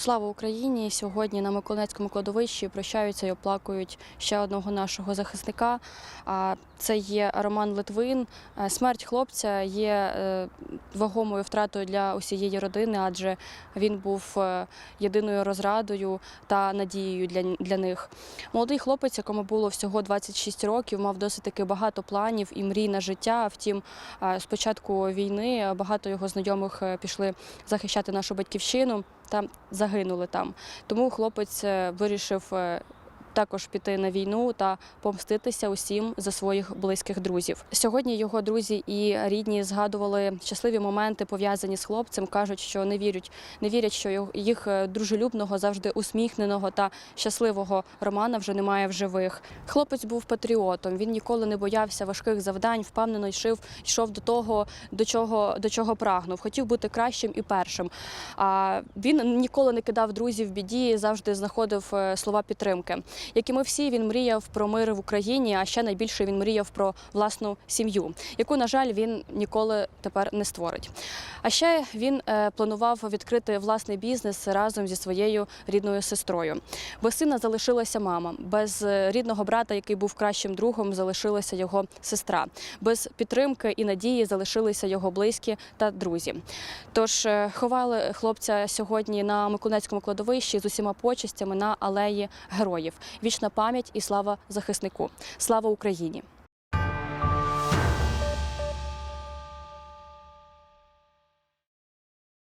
Слава Україні! Сьогодні на Миколаївському кладовищі прощаються і оплакують ще одного нашого захисника. Це є Роман Литвин. Е, Смерть хлопця є е, вагомою втратою для усієї родини, адже він був е, єдиною розрадою та надією для, для них. Молодий хлопець, якому було всього 26 років, мав досить таки багато планів і мрій на життя. Втім, е, з початку війни багато його знайомих пішли захищати нашу батьківщину та загинули там. Тому хлопець е, вирішив е, також піти на війну та помститися усім за своїх близьких друзів. Сьогодні його друзі і рідні згадували щасливі моменти, пов'язані з хлопцем. кажуть, що не вірять, не вірять, що їх е, дружелюбного, завжди усміхненого та щасливого Романа вже немає в живих. Хлопець був патріотом. Він ніколи не боявся важких завдань, впевнено йшов, йшов до того, до чого, до чого прагнув. Хотів бути кращим і першим. А він ніколи не кидав друзів в біді, завжди знаходив е, слова підтримки. Як і ми всі, він мріяв про мир в Україні, а ще найбільше він мріяв про власну сім'ю, яку, на жаль, він ніколи тепер не створить. А ще він е, планував відкрити власний бізнес разом зі своєю рідною сестрою. Без сина залишилася мама, без е, рідного брата, який був кращим другом, залишилася його сестра. Без підтримки і надії залишилися його близькі та друзі. Тож е, ховали хлопця сьогодні на Миколаївському кладовищі з усіма почестями на алеї героїв. Вічна пам'ять і слава захиснику. Слава Україні!